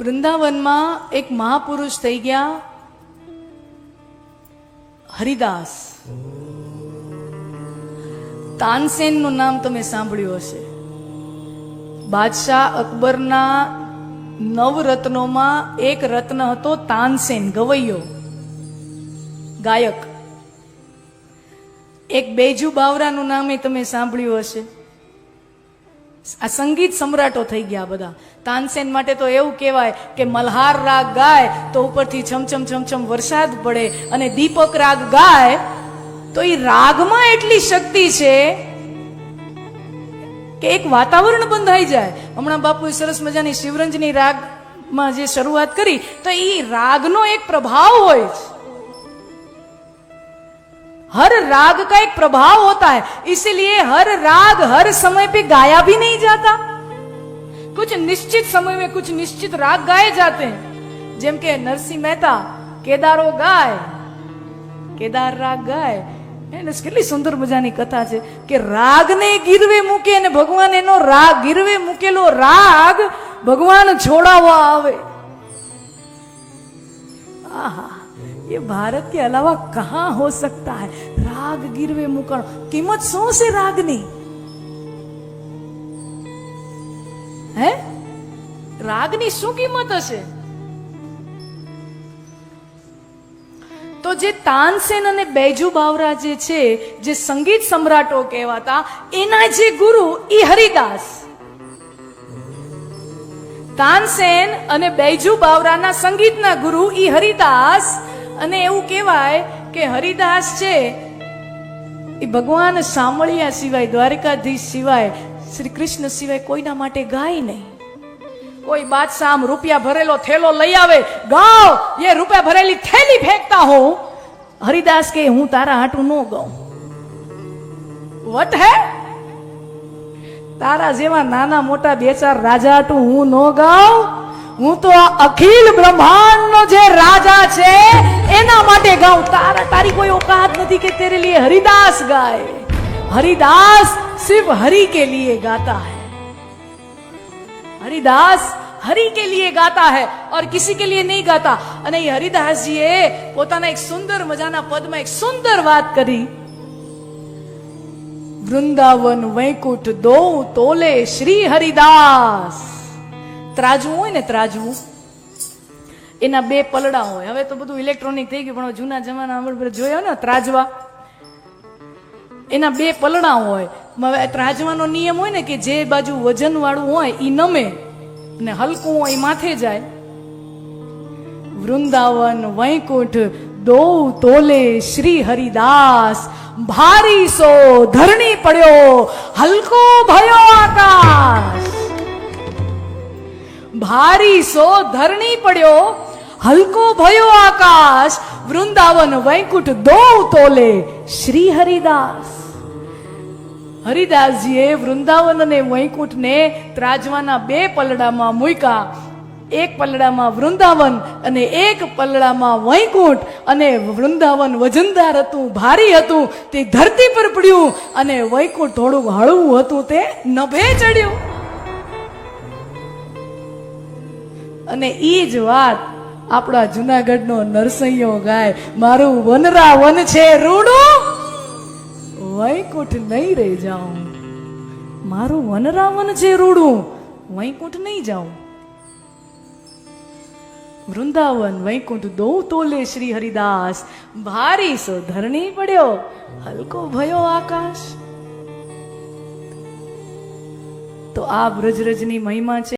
વૃંદાવનમાં એક મહાપુરુષ થઈ ગયા, હરિદાસ. તાનસેનનું નામ તમે સાંભળ્યું હશે. બાદશાહ અકબરના નવ રત્નોમાં એક રત્ન હતો તાનસેન, ગવૈયો. ગાયક. એક બેજુ બાવરાનું નામે તમે સાંભળ્યું હશે. આ સંગીત સમ્રાટો થઈ ગયા બધા. તાનસેન માટે તો એવું કહેવાય કે મલ્હાર રાગ ગાય તો ઉપરથી છમછમ છમછમ વરસાદ પડે અને દીપક રાગ ગાય તો એ રાગમાં એટલી શક્તિ છે કે એક વાતાવરણ બંધાઈ જાય. હમણાં બાપુએ સરસ મજાની શિવરંજની રાગમાં જે શરૂઆત કરી તો એ રાગનો એક પ્રભાવ હોય છે हर राग का एक प्रभाव होता है इसीलिए हर राग हर समय पे गाया भी नहीं जाता कुछ निश्चित समय में कुछ निश्चित राग गाए जाते हैं જેમ કે નરસિંહ મહેતા કેદારો ગાય કેદાર રાગ ગાય એને કેટલી સુંદર મજાની કથા છે કે રાગને ગીરવે મૂકે અને ભગવાન એનો રાગ ગીરવે મૂકેલો રાગ ભગવાન છોડાવવા આવે आहा ये भारत के अलावा कहाँ हो सकता है राग गिरवे मुकण कीमत सौ से रागनी હે રાગની શું કિંમત હશે તો જે તાનસેન અને બેજુ બાવરા જે છે જે સંગીત સમ્રાટો કહેવાતા એના જે ગુરુ ઈ હરિદાસ તાનસેન અને બૈજુ બાવરાના સંગીતના ગુરુ ઈ હરિદાસ અને એવું કહેવાય કે હરિદાસ છે, એ ભગવાન સાંભળ્યા સિવાય, દ્વારકાધીશ સિવાય, શ્રી કૃષ્ણ સિવાય કોઈના માટે ગાય નહીં. કોઈ બાદશાહ આમ રૂપિયા ભરેલો થેલો લઈ આવે ગાઓ એ રૂપિયા ભરેલી થેલી ફેંકતા હો હરિદાસ કે હું તારા હાટું ન ગાઉં. વટ હે? તારા જેવા નાના મોટા બે ચાર રાજા હાટું હું ન ગાઉં? હું તો આ અખિલ બ્રહ્માંડનો જે રાજા છે એના માટે ગાઉં તારા તારી કોઈ औकात નથી કે तेरे लिए हरिदास गाए हरिदास सिर्फ हरि के लिए गाता है हरिदास हरि के लिए गाता है और किसी के लिए नहीं गाता અને એ હરિદાસજીએ પોતાના એક સુંદર મજાના પદમાં એક સુંદર વાત કરી વૃંદાવન વૈકુંઠ દો તોલે શ્રી હરિદાસ ત્રાજવું હોય ને ત્રાજવું, એના બે પલડા હોય. હવે તો બધું ઇલેક્ટ્રોનિક થઈ ગયું, પણ જૂના જમાના જોયો ને, ત્રાજવા. એના બે પલડા હોય. હવે ત્રાજવાનો નિયમ હોય ને કે જે બાજુ વજન વાળું હોય એ નમે ને હલકું હોય, ઈ માથે જાય. વૃંદાવન, વૈકુંઠ દો તોલે, શ્રી હરિદાસ. ભારી સો ધરણી પડ્યો. હલકો ભયો. ભારી સો ધરણી પડ્યો. હલકો ભયો આકાશ, વૃંદાવન વૈકુંઠ દો તોલે શ્રી હરિદાસ હરિદાસજીએ વૃંદાવન અને વૈકુંઠને ત્રાજવાના બે પલડામાં મૂક્યા. એક પલડામાં વૃંદાવન અને એક પલડામાં વૈકુંઠ. અને વૃંદાવન વજનદાર હતું, ભારી હતું, તે ધરતી પર પડ્યું અને વૈકુંઠ થોડુંક હળવું હતું, તે નભે ચડ્યું. અને ઈ જ વાત આપણા જુનાગઢનો નરસૈયો ગાય, મારું વનરા વન છે રૂડું. વૈકુંઠ નહીં રહી જાઉં. મારું વનરાવન છે રૂડું. વૈકુંઠ નહીં જાઉં. વૃંદાવન, વૈકુંઠ દો તોલે શ્રી હરિદાસ. ભારી સો ધરણી પડ્યો, હલકો ભયો આકાશ. તો આ બ્રજરજની મહિમા છે